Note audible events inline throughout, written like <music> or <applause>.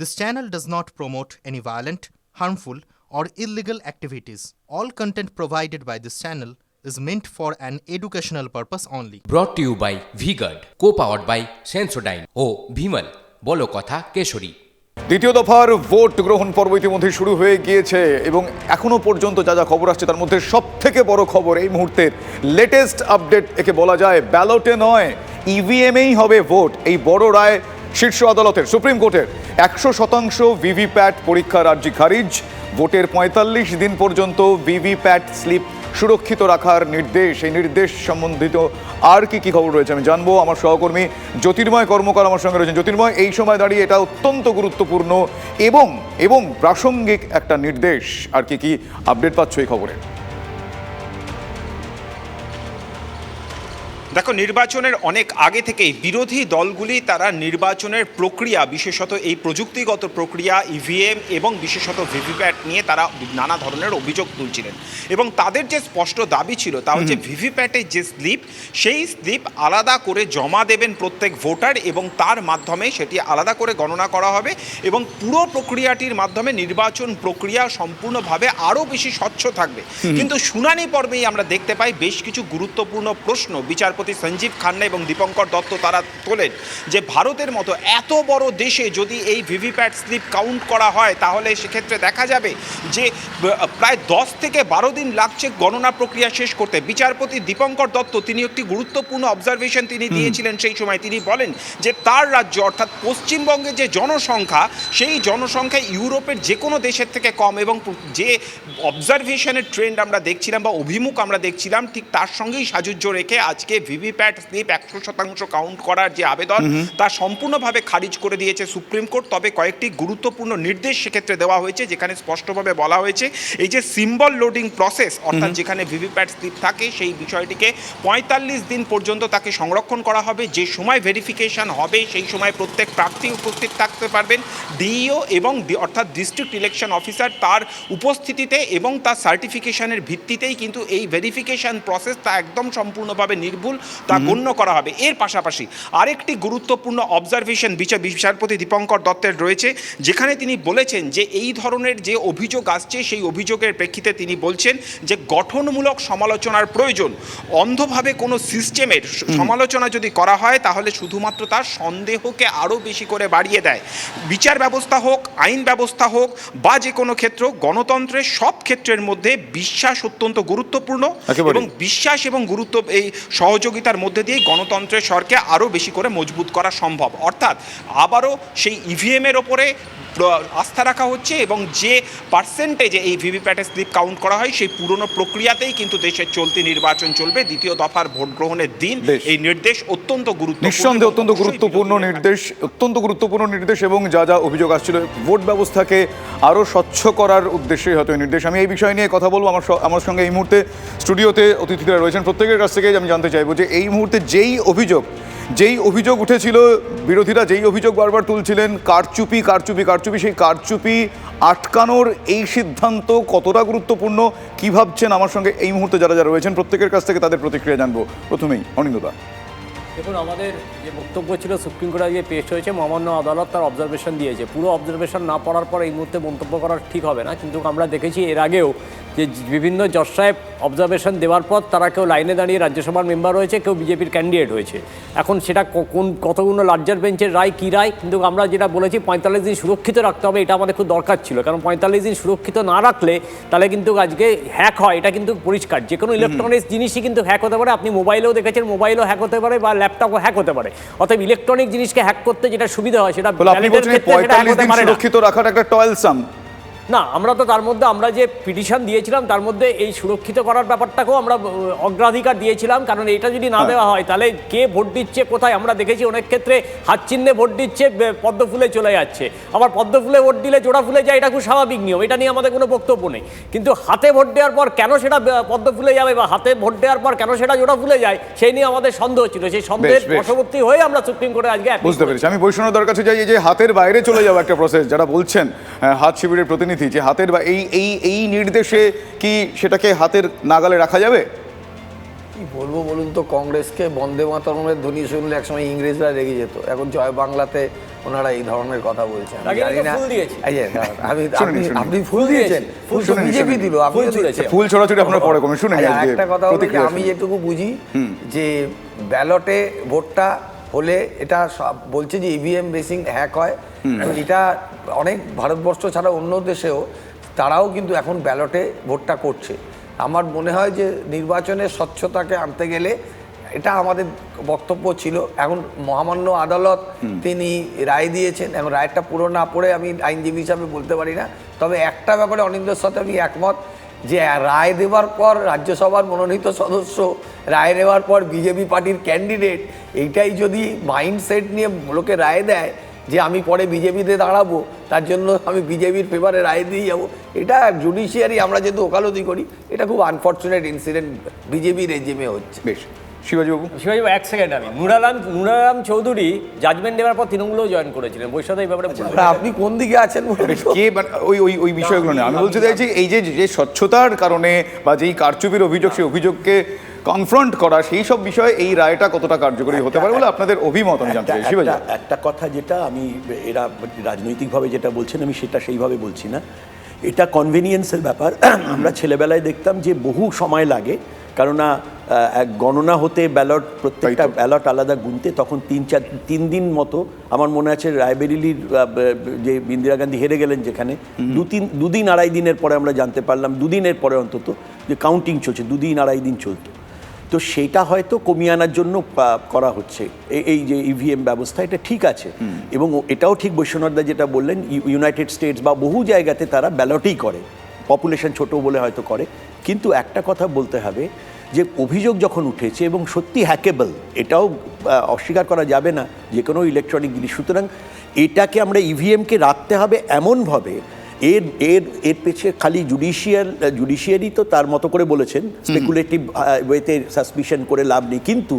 This channel does not promote any violent, harmful, or illegal activities. All content provided by this channel is meant for an educational purpose only. To you by V Guard co powered by Sensodyne ও ভিমল বলো কথা কেশরী দ্বিতীয় দফার vote গ্রহণ পর্ব ইতিমধ্যে শুরু হয়ে গিয়েছে এবং এখনও পর্যন্ত যা যা খবর আসছে তার মধ্যে সব থেকে বড় খবর এই মুহূর্তের লেটেস্ট আপডেট একে বলা যায় ব্যালটে নয় ইভিএমেই হবে ভোট এই বড় রায় শীর্ষ আদালতের সুপ্রিম কোর্টের একশো শতাংশ ভিভিপ্যাট পরীক্ষার আর্জি খারিজ। ভোটের পঁয়তাল্লিশ দিন পর্যন্ত ভিভিপ্যাট স্লিপ সুরক্ষিত রাখার নির্দেশ। এই নির্দেশ সম্বন্ধিত আর কি কি খবর রয়েছে আমি জানব। আমার সহকর্মী জ্যোতির্ময় কর্মকার আমার সঙ্গে রয়েছেন। জ্যোতির্ময়, এই সময় দাঁড়িয়ে এটা অত্যন্ত গুরুত্বপূর্ণ এবং এবং প্রাসঙ্গিক একটা নির্দেশ। আর কি কি আপডেট পাচ্ছ এই খবরে? দেখো নির্বাচনের অনেক আগে থেকেই বিরোধী দলগুলি তারা নির্বাচনের প্রক্রিয়া বিশেষত এই প্রযুক্তিগত প্রক্রিয়া ইভিএম এবং বিশেষত ভিভিপ্যাট নিয়ে তারা নানা ধরনের অভিযোগ তুলছিলেন। এবং তাদের যে স্পষ্ট দাবি ছিল তা হচ্ছে ভিভিপ্যাটের যে স্লিপ সেই স্লিপ আলাদা করে জমা দেবেন প্রত্যেক ভোটার এবং তার মাধ্যমে সেটি আলাদা করে গণনা করা হবে এবং পুরো প্রক্রিয়াটির মাধ্যমে নির্বাচন প্রক্রিয়া সম্পূর্ণভাবে আরও বেশি স্বচ্ছ থাকবে। কিন্তু শুনানি পর্বেই আমরা দেখতে পাই বেশ কিছু গুরুত্বপূর্ণ প্রশ্ন বিচারপতি সঞ্জীব খান্না এবং দীপঙ্কর দত্ত তারা তোলেন যে ভারতের মতো এত বড় দেশে যদি এই ভিভিপ্যাট স্লিপ কাউন্ট করা হয় তাহলে সেক্ষেত্রে দেখা যাবে যে প্রায় দশ থেকে বারো দিন লাগছে গণনা প্রক্রিয়া শেষ করতে। বিচারপতি দীপঙ্কর দত্ত তিনি একটি গুরুত্বপূর্ণ অবজারভেশন তিনি দিয়েছিলেন সেই সময়। তিনি বলেন যে তার রাজ্য অর্থাৎ পশ্চিমবঙ্গের যে জনসংখ্যা সেই জনসংখ্যা ইউরোপের যে কোনো দেশের থেকে কম এবং যে অবজারভেশনের ট্রেন্ড আমরা দেখছিলাম বা অভিমুখ আমরা দেখছিলাম ঠিক তার সঙ্গেই সাজুজ্য রেখে আজকে ভিভিপ্যাট স্লিপ একশো শতাংশ কাউন্ট করার যে আবেদন তা সম্পূর্ণভাবে খারিজ করে দিয়েছে সুপ্রিম কোর্ট। তবে কয়েকটি গুরুত্বপূর্ণ নির্দেশ সেক্ষেত্রে দেওয়া হয়েছে যেখানে স্পষ্টভাবে বলা হয়েছে এই যে সিম্বল লোডিং প্রসেস অর্থাৎ যেখানে ভিভিপ্যাট স্লিপ থাকে সেই বিষয়টিকে পঁয়তাল্লিশ দিন পর্যন্ত তাকে সংরক্ষণ করা হবে। যে সময় ভেরিফিকেশন হবে সেই সময় প্রত্যেক প্রার্থী উপস্থিত থাকতে পারবেন। ডিইও এবং অর্থাৎ ডিস্ট্রিক্ট ইলেকশন অফিসার তার উপস্থিতিতে এবং তার সার্টিফিকেশনের ভিত্তিতেই কিন্তু এই ভেরিফিকেশন প্রসেস তা একদম সম্পূর্ণভাবে নির্ভুল। তা গণ্য করা হবে। এর পাশাপাশি আরেকটি গুরুত্বপূর্ণ অবজারভেশন বিচার বিচারপতি দীপঙ্কর দত্তের রয়েছে যেখানে তিনি বলেছেন যে এই ধরনের যে অভিযোগ আসছে সেই অভিযোগের প্রেক্ষিতে তিনি বলছেন যে গঠনমূলক সমালোচনার প্রয়োজন। অন্ধভাবে কোনো সিস্টেমের সমালোচনা যদি করা হয় তাহলে শুধুমাত্র তার সন্দেহকে আরও বেশি করে বাড়িয়ে দেয়। বিচার ব্যবস্থা হোক আইন ব্যবস্থা হোক বা যে কোনো ক্ষেত্র গণতন্ত্রের সব ক্ষেত্রের মধ্যে বিশ্বাস অত্যন্ত গুরুত্বপূর্ণ এবং বিশ্বাস এবং গুরুত্ব এই সহযোগিতার মধ্যে দিয়ে গণতন্ত্রের স্বরকে আরও বেশি করে মজবুত করা সম্ভব। অর্থাৎ আবারও সেই ইভিএমের ওপরে প্র- আস্থা রাখা হচ্ছে এবং যে পার্সেন্টেজে এই ভিভিপ্যাটে স্লিপ কাউন্ট করা হয় সেই পুরনো প্রক্রিয়াতেই কিন্তু দেশের চলতি নির্বাচন চলবে। দ্বিতীয় দফার ভোট গ্রহণের দিন এই নির্দেশ অত্যন্ত গুরুত্বপূর্ণ নিঃসন্দেহে অত্যন্ত গুরুত্বপূর্ণ নির্দেশ অত্যন্ত গুরুত্বপূর্ণ নির্দেশ এবং যা যা অভিযোগ আসছিল ভোট ব্যবস্থাকে আরও স্বচ্ছ করার উদ্দেশ্যে হয়তো এই নির্দেশ। আমি এই বিষয় নিয়ে কথা বলব। আমার আমার সঙ্গে এই মুহূর্তে স্টুডিওতে অতিথিরা রয়েছেন। প্রত্যেকের কাছ থেকে আমি জানতে চাইব যে এই মুহূর্তে যেই অভিযোগ যেই অভিযোগ উঠেছিল, বিরোধীরা যেই অভিযোগ বারবার তুলছিলেন, কারচুপি কারচুপি কারচুপি, সেই কারচুপি আটকানোর এই সিদ্ধান্ত কতটা গুরুত্বপূর্ণ, কি ভাবছেন আমার সঙ্গে এই মুহূর্তে যারা যারা রয়েছেন, প্রত্যেকের কাছ থেকে তাদের প্রতিক্রিয়া জানব। প্রথমেই অনিন্দা দেখুন, আমাদের যে বক্তব্য ছিল, সুপ্রিম কোর্টে আজকে পেশ হয়েছে, মহামান্য আদালত তার অবজারভেশন দিয়েছে। পুরো অবজারভেশন না পড়ার পর এই মুহূর্তে মন্তব্য করা ঠিক হবে না, কিন্তু আমরা দেখেছি এর আগেও যে বিভিন্ন জজ সাহেব অবজারভেশন দেওয়ার পর তারা কেউ লাইনে দাঁড়িয়ে রাজ্যসভার মেম্বার হয়েছে কেউ বিজেপির ক্যান্ডিডেট হয়েছে এখন সেটা কোন কতগুলো লার্জার বেঞ্চের রায় কী রায়? কিন্তু আমরা যেটা বলেছি পঁয়তাল্লিশ দিন সুরক্ষিত রাখতে হবে এটা আমাদের খুব দরকার ছিল। কারণ পঁয়তাল্লিশ দিন সুরক্ষিত না রাখলে তাহলে কিন্তু আজকে হ্যাক হয় এটা কিন্তু পরিষ্কার। যে কোনো ইলেকট্রনিক্স জিনিসই কিন্তু হ্যাক হতে পারে আপনি মোবাইলেও দেখেছেন মোবাইলও হ্যাক হতে পারে বা ল্যাপটপও হ্যাক হতে পারে। অতএব ইলেকট্রনিক জিনিসকে হ্যাক করতে যেটা সুবিধা হয় সেটা পঁয়তাল্লিশ দিন সুরক্ষিত রাখার একটা টয়েলসাম না আমরা তো তার মধ্যে আমরা যে পিটিশন দিয়েছিলাম তার মধ্যে এই সুরক্ষিত করার ব্যাপারটাকেও আমরা অগ্রাধিকার দিয়েছিলাম। কারণ এটা যদি না দেওয়া হয় তাহলে কে ভোট দিচ্ছে কোথায়? আমরা দেখেছি অনেক ক্ষেত্রে হাত চিহ্নে ভোট দিচ্ছে পদ্ম ফুলে চলে যাচ্ছে। আবার পদ্ম ফুলে ভোট দিলে জোড়া ফুলে যায় এটা খুব স্বাভাবিক নিয়ম। এটা নিয়ে আমাদের কোনো বক্তব্য নেই। কিন্তু হাতে ভোট দেওয়ার পর কেন সেটা পদ্ম ফুলে যাবে বা হাতে ভোট দেওয়ার পর কেন সেটা জোড়া ফুলে যায় সেই নিয়ে আমাদের সন্দেহ ছিল। সেই সন্দেহের। বশবর্তী হয়ে আমরা সুপ্রিম কোর্টে আজকে বুঝতে পেরেছি। আমি বৈষ্ণবদার কাছে যাই যে হাতের বাইরে চলে যাওয়া একটা প্রসেস যারা বলছেন আহ, হাত শিবিরের প্রতিনিধি যে হাতের বা- এই এই এই নির্দেশে কি সেটাকে হাতের নাগালে রাখা যাবে? কি বলব বলুন তো কংগ্রেসকে বন্দে মাতরমের ধ্বনি শুনলে একসময় ইংরেজরা রেগে যেত। এখন জয় বাংলাতে ওনারা এই ধরনের কথা বলছেন। আমি জানি না আপনি ফুল দিয়েছেন। ফুল বিজেপি। দিল আপনি ফুল ছড়াছড়ি আপনার পরে কমে শুনে আচ্ছা, একটা কথা আমি যেটুকু বুঝি যে ব্যালটে ভোটটা হলে এটা সব বলছে যে ইভিএম বেসিং হ্যাক হয়। এটা অনেক ভারতবর্ষ ছাড়া অন্য দেশেও তারাও কিন্তু এখন ব্যালটে ভোটটা করছে। আমার মনে হয় যে নির্বাচনের স্বচ্ছতাকে আনতে গেলে এটা আমাদের বক্তব্য ছিল। এখন মহামান্য আদালত তিনি রায় দিয়েছেন। এখন রায়টা পুরো না পড়ে আমি আইনজীবী হিসাবে বলতে পারি না। তবে একটা ব্যাপারে অনিন্দের সাথে আমি একমত যে রায় দেওয়ার পর রাজ্যসভার মনোনীত সদস্য, রায় দেওয়ার পর বিজেপি পার্টির ক্যান্ডিডেট এইটাই যদি মাইন্ডসেট নিয়ে লোকে রায় দেয় যে আমি পরে বিজেপিতে দাঁড়াবো, তার জন্য আমি বিজেপির ফেভারে রায় দিয়ে যাব, এটা জুডিশিয়ারি আমরা যেহেতু ওকালতি করি, এটা খুব আনফর্চুনেট ইনসিডেন্ট বিজেপি রেজিমে হচ্ছে। বেশ। শিবাজীবাবু? শিবাজি এক সেকেন্ড আমি। নুরালাম নুরারাম চৌধুরী জাজমেন্ট দেওয়ার পর তৃণমূলেও জয়েন করেছিলেন। বৈশাখ এই ব্যাপারে আপনি কোন দিকে আছেন? কে ওই ওই ওই বিষয়গুলো না আমি বলতে চাইছি এই যে যে স্বচ্ছতার কারণে বা যেই কারচুপির অভিযোগ সেই অভিযোগকে কনফ্রন্ট করা সেই সব বিষয়ে এই রায়টা কতটা কার্যকরী হতে পারে বলে আপনাদের অভিমত আমি জানতে চাই একটা- একটা- একটা কথা যেটা আমি এরা রাজনৈতিকভাবে যেটা বলছেন আমি সেটা সেইভাবে বলছি না। এটা কনভেনিয়েন্সের ব্যাপার। <clears throat> আমরা ছেলেবেলায় দেখতাম যে বহু সময় লাগে। কেননা এক গণনা হতে ব্যালট প্রত্যেকটা ব্যালট আলাদা গুনতে তখন তিন চার তিন দিন মতো আমার মনে আছে রায়বেরিলির যে ইন্দিরা গান্ধী হেরে গেলেন যেখানে দু তিন দুদিন আড়াই দিনের পরে আমরা জানতে পারলাম দুদিনের পরে অন্তত যে কাউন্টিং চলছে দুদিন আড়াই দিন চলতো। তো সেটা হয়তো কমিয়ে আনার জন্য করা হচ্ছে। এই- এই যে ইভিএম ব্যবস্থা এটা ঠিক আছে। এবং এটাও ঠিক বৈশ্বনাথদা যেটা বললেন ইউ- ইউনাইটেড স্টেটস বা বহু জায়গাতে তারা ব্যালটই করে। পপুলেশন ছোট বলে হয়তো করে। কিন্তু একটা কথা বলতে হবে যে অভিযোগ যখন উঠেছে এবং সত্যি হ্যাকেবল এটাও অস্বীকার করা যাবে না যে কোনো ইলেকট্রনিক জিনিস। সুতরাং এটাকে আমরা ইভিএমকে রাখতে হবে এমনভাবে এর এর এর পেছে খালি জুডিশিয়াল জুডিশিয়ারি তো তার মতো করে বলেছেন স্পেকুলেটিভ ওয়েতে সাসপিশন করে লাভ নেই। কিন্তু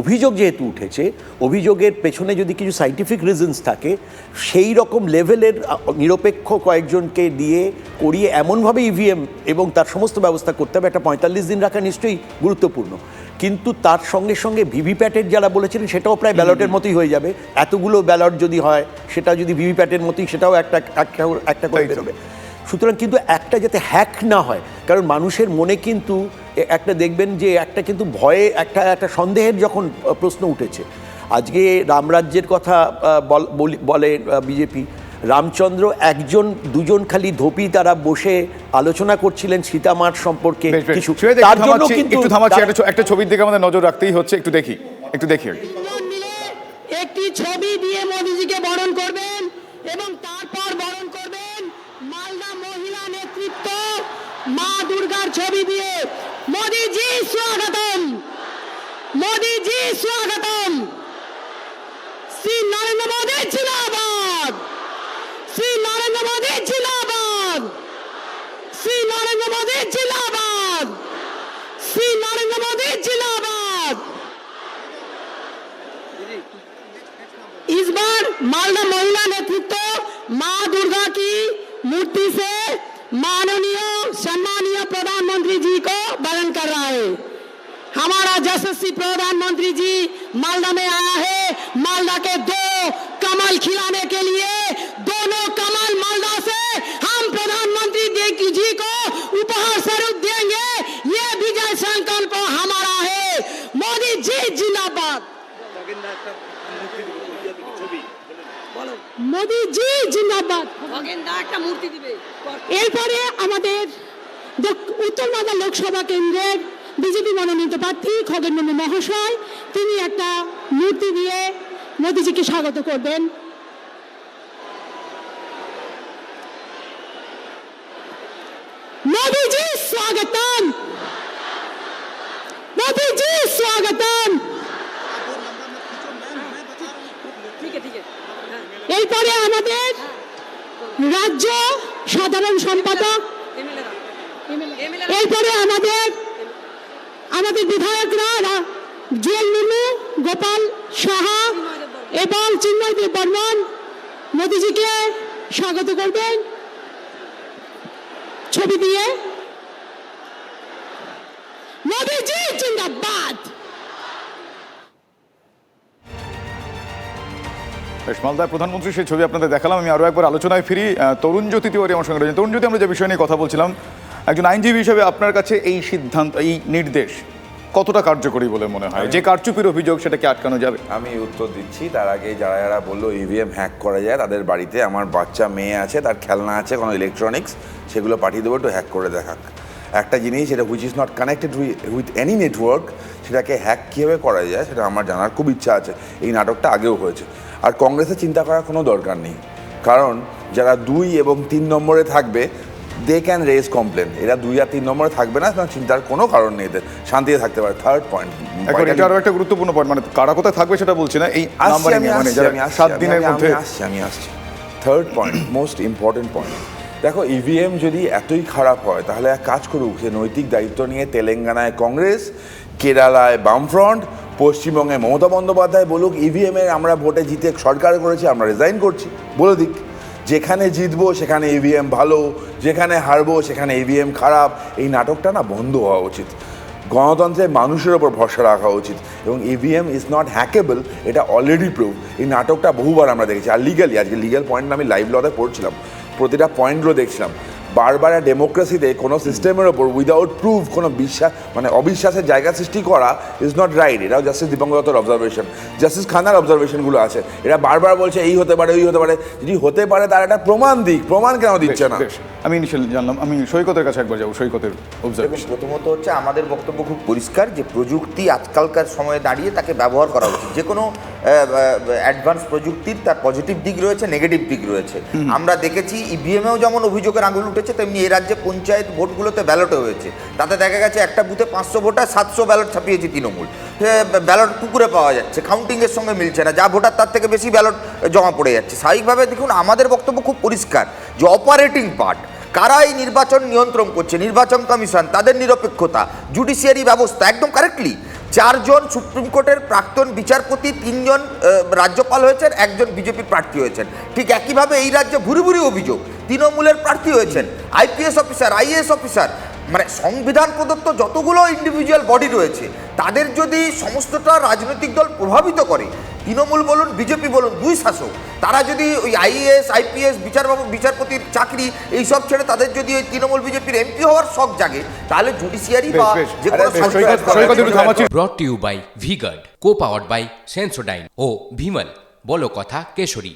অভিযোগ যেহেতু উঠেছে অভিযোগের পেছনে যদি কিছু সাইন্টিফিক রিজনস থাকে সেই রকম লেভেলের নিরপেক্ষ কয়েকজনকে দিয়ে করিয়ে এমনভাবে ইভিএম এবং তার সমস্ত ব্যবস্থা করতে হবে। একটা পঁয়তাল্লিশ দিন রাখা নিশ্চয়ই গুরুত্বপূর্ণ। কিন্তু তার সঙ্গে সঙ্গে ভিভিপ্যাটের যারা বলেছিলেন সেটাও প্রায় ব্যালটের মতোই হয়ে যাবে। এতগুলো ব্যালট যদি হয় সেটা যদি ভিভিপ্যাটের মতোই সেটাও একটা একটা একটা করে বেরোবে। সুতরাং কিন্তু একটা যাতে হ্যাক না হয় কারণ মানুষের মনে কিন্তু একটা দেখবেন যে একটা কিন্তু ভয়ে একটা একটা সন্দেহের যখন প্রশ্ন উঠেছে। আজকে রামরাজ্যের কথা বলে বিজেপি রামচন্দ্র একজন দুজন খালি ধোপি তারা বসে আলোচনা করছিলেন সীতামার সম্পর্কে কিছু। তার জন্য কিন্তু একটু থামাচ্ছি একটা ছবির দিকে আমাদের নজর রাখতেই হচ্ছে একটু দেখি একটু দেখি একটি ছবি দিয়ে মোদিজিকে বরণ করবেন এবং তারপর বরণ করবেন মালদা মহিলা নেতৃত্ব মা দুর্গার ছবি দিয়ে। মোদিজি স্বাগতম! মোদিজি স্বাগতম! मालदा महिला नेतृत्व, माँ दुर्गा की मूर्ति से माननीय सम्मानीय प्रधानमंत्री जी को वरण कर रहा है। हमारा यशस्वी प्रधानमंत्री जी मालदा में आया है। मालदा के दो कमल खिलाने के लिए, दोनों कमल मालदा से हम प्रधानमंत्री जी को उपहार स्वरूप देंगे। ये विजय संकल्प हमारा है। मोदी जी, जिंदाबाद। মোদি জি জিন্দাবাদ একটা মূর্তি দিবে। এরপরে আমাদের দক- উত্তর মালদা লোকসভা কেন্দ্রের বিজেপি মনোনীত প্রার্থী খগেন মহাশয় তিনি একটা মূর্তি দিয়ে মোদিজিকে স্বাগত করবেন মোদিজি স্বাগতম মোদিজি স্বাগতম এরপরে আমাদের রাজ্য সাধারণ সম্পাদক। এরপরে আমাদের আমাদের বিধায়করা জুয়েল মুর্মু, গোপাল সাহা এবং চিন্ময় দেব বর্মন। মোদিজিকে স্বাগত করবেন। ছবি দিয়ে বেশ মালদায় প্রধানমন্ত্রী সেই ছবি আপনাদের দেখালাম আমি আরও একবার আলোচনায় ফিরি। তরুণ জ্যোতি তিওয়ারি আমার সঙ্গে রয়েছেন। তরুণ জ্যোতি আমরা যে বিষয় নিয়ে কথা বলছিলাম একজন আইনজীবী হিসেবে আপনার কাছে এই সিদ্ধান্ত এই নির্দেশ কতটা কার্যকরী বলে মনে হয়? যে কারচুপির অভিযোগ সেটাকে আটকানো যাবে। আমি উত্তর দিচ্ছি তার আগে যারা যারা বলল ইভিএম হ্যাক করা যায় তাদের বাড়িতে আমার বাচ্চা মেয়ে আছে তার খেলনা আছে কোনো ইলেকট্রনিক্স সেগুলো পাঠিয়ে দেবো একটু হ্যাক করে দেখাক। একটা জিনিস যেটা which is not connected with any network সেটাকে হ্যাক কীভাবে করা যায় সেটা আমার জানার খুব ইচ্ছা আছে। এই নাটকটা আগেও হয়েছে। আর কংগ্রেসের চিন্তা করার কোনো দরকার নেই। কারণ যারা দুই এবং তিন নম্বরে থাকবে দে ক্যান রেজ কমপ্লেন এরা দুই আর তিন নম্বরে থাকবে না সুতরাং চিন্তার কোনো কারণ নেই এদের। শান্তিতে থাকতে পারে। থার্ড পয়েন্ট এটা আরও একটা গুরুত্বপূর্ণ পয়েন্ট মানে কারা কোথায় থাকবে সেটা বলছি না এই মানে যারা সাত দিনের মধ্যে আসছি আমি আসছি। Third point most important point দেখো ইভিএম যদি এতই খারাপ হয় তাহলে এক কাজ করুক যে নৈতিক দায়িত্ব নিয়ে তেলেঙ্গানায় কংগ্রেস কেরালায় বামফ্রন্ট পশ্চিমবঙ্গে মমতা বন্দ্যোপাধ্যায় বলুক ইভিএম এর আমরা ভোটে জিতে সরকার করেছি, আমরা রিজাইন করছি। বলে দিক, যেখানে জিতবো সেখানে ইভিএম ভালো, যেখানে হারবো সেখানে ইভিএম খারাপ। এই নাটকটা না বন্ধ হওয়া উচিত। গণতন্ত্রের মানুষের ওপর ভরসা রাখা উচিত এবং ইভিএম ইজ নট হ্যাকেবল এটা অলরেডি প্রুভ এই নাটকটা বহুবার আমরা দেখেছি। আর লিগালি আজকে লিগাল পয়েন্ট আমি লাইভ লতে পড়ছিলাম। প্রতিটা পয়েন্টগুলো দেখছিলাম। বারবার ডেমোক্রেসিতে কোনো সিস্টেমের ওপর উইদাউট প্রুফ কোনো বিশ্বাস মানে অবিশ্বাসের জায়গা সৃষ্টি করা ইজ নট রাইট এটাও জাস্টিস দীপঙ্কর দত্তর অবজারভেশন জাস্টিস খানার অবজারভেশনগুলো আছে। এরা বারবার বলছে এই হতে পারে ওই হতে পারে। যদি হতে পারে তার একটা প্রমাণ দিক প্রমাণ কেন দিচ্ছে না? আমি ইনিশিয়াল জানলাম আমি সৈকতের কাছে একবার যাব সৈকতের অবজারভেশন প্রথমত হচ্ছে আমাদের বক্তব্য খুব পরিষ্কার যে প্রযুক্তি আজকালকার সময়ে দাঁড়িয়ে তাকে ব্যবহার করা উচিত। যে কোনো অ্যাডভান্স প্রযুক্তির তার পজিটিভ দিক রয়েছে নেগেটিভ দিক রয়েছে। আমরা দেখেছি ইভিএমেও যেমন অভিযোগের আঙুল উঠেছে তেমনি এ রাজ্যে পঞ্চায়েত ভোটগুলোতে ব্যালটে হয়েছে। তাতে দেখা গেছে একটা বুথে পাঁচশো ভোটার সাতশো ব্যালট ছাপিয়েছে তৃণমূল। ব্যালট পুকুরে পাওয়া যাচ্ছে কাউন্টিংয়ের সঙ্গে মিলছে না। যা ভোটার তার থেকে বেশি ব্যালট জমা পড়ে যাচ্ছে। স্বাভাবিকভাবে দেখুন, আমাদের বক্তব্য খুব পরিষ্কার। যে অপারেটিং পার্ট কারা এই নির্বাচন নিয়ন্ত্রণ করছে, নির্বাচন কমিশন, তাদের নিরপেক্ষতা জুডিশিয়ারি ব্যবস্থা, একদম কারেক্টলি চারজন সুপ্রিম কোর্টের প্রাক্তন বিচারপতি, তিনজন রাজ্যপাল হয়েছেন, একজন বিজেপির প্রার্থী হয়েছেন। ঠিক একইভাবে এই রাজ্যে ভুরি ভুরি অভিযোগ তৃণমূলের প্রার্থী হয়েছেন আইপিএস অফিসার আইএস অফিসার মানে সংবিধান প্রদত্ত যতগুলো ইন্ডিভিজুয়াল বডি রয়েছে তাদের যদি সমস্তটা রাজনৈতিক দল প্রভাবিত করে তৃণমূল বলুন বিজেপি বলুন দুই শাসক তারা যদি ওই আইএএস আইপিএস বিচারবাবু বিচারপতির চাকরি এইসব ছেড়ে তাদের যদি ওই তৃণমূল বিজেপির এমপি হওয়ার শখ জাগে তাহলে জুডিশিয়ারি বা। যে কোনো brought you by V Guard co powered by Sensodyne ও ভিমল বলো কথা কেশরী।